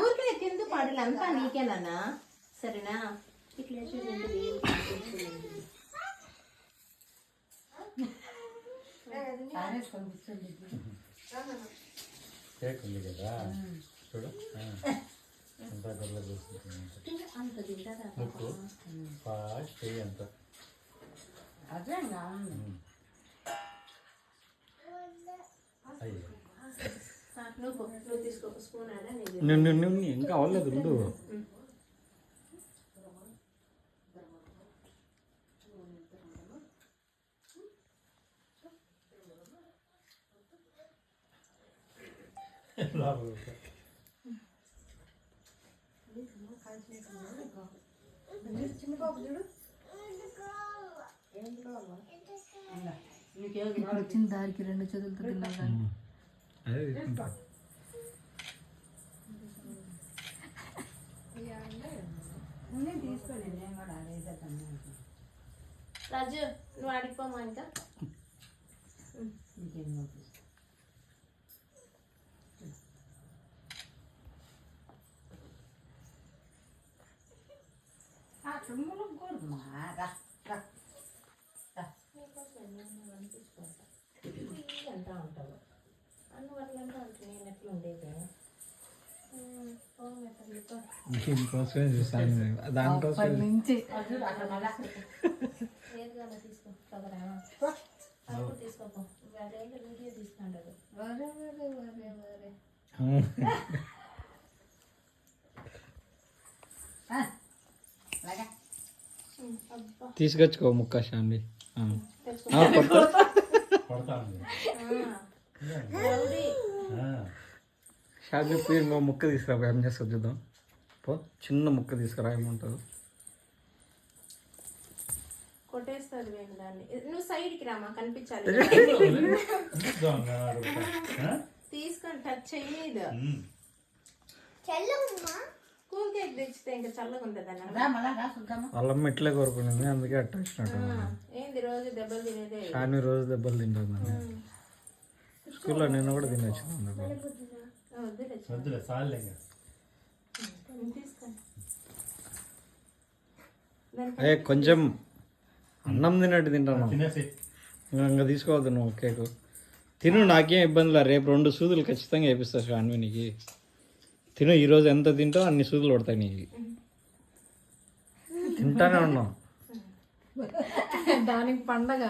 ఊరికే కింద పడలే? అంతా నీకేనా సరేనా? ఇట్లా. కేక్ ఉంది కదా. చూడు. ఆ. అంతా గొల్ల చూసుకుంటుంది అంత తింటారా? ముక్కు. ఫాస్ట్ చెయ్యి అంత. అయ్యో ఆ, నువ్వు పో. నువ్వు తీసుకో స్పూన్ ఆడ నేను నిన్ను నిన్ను ఇంకా అవ్వలేదు ఉండు. వచ్చిన దారికి రెండు చేతులతో తిన్నాను రాజు నువ్వు ఆడిపోమా ఇంకా. అంటా ఉంటావు? అందువల్ల అంటే నేను ఎట్లా ఉండేది. దీనికోసమే చూసాను దానికోసం నుంచి తీసుకొచ్చుకో ముక్క శాండి శాండి పోయి ఇంకో ముక్క తీసుకురా ఏం చేస్తావు చూద్దాం. పో చిన్న ముక్క తీసుకురా కొట్టేస్తుంది వేణు దాన్ని. నువ్వు సైడ్కి రామా కనిపించాలి. తీసుకొని టచ్ చేయలేదు కూల్ కేక్ తెచ్చితే ఇంకా చల్లగా ఉంటుంది అన్న వాళ్ళమ్మ ఇట్లే కోరుకునింది అందుకే అట్ట వచ్చినట్టు ఏంది రోజు దెబ్బలు తినేదే? శాని రోజు దెబ్బలు తింటుంది. స్కూల్లో నిన్న కూడా తినొచ్చు వద్దులే చాలే. కొంచెం అన్నం తిన్నట్టు తింటాను. తినేసి. ఇంకా తీసుకోవద్దు నువ్వు కేకు తిను నాకేం ఇబ్బంది లేదు రేపు రెండు సూదులు ఖచ్చితంగా వేపిస్తా శాన్వి నీకు. తిను ఈరోజు ఎంత తింటావు అన్ని సూదులు పడతాయి నీకు. తింటానే ఉన్నావు దానికి పండగ.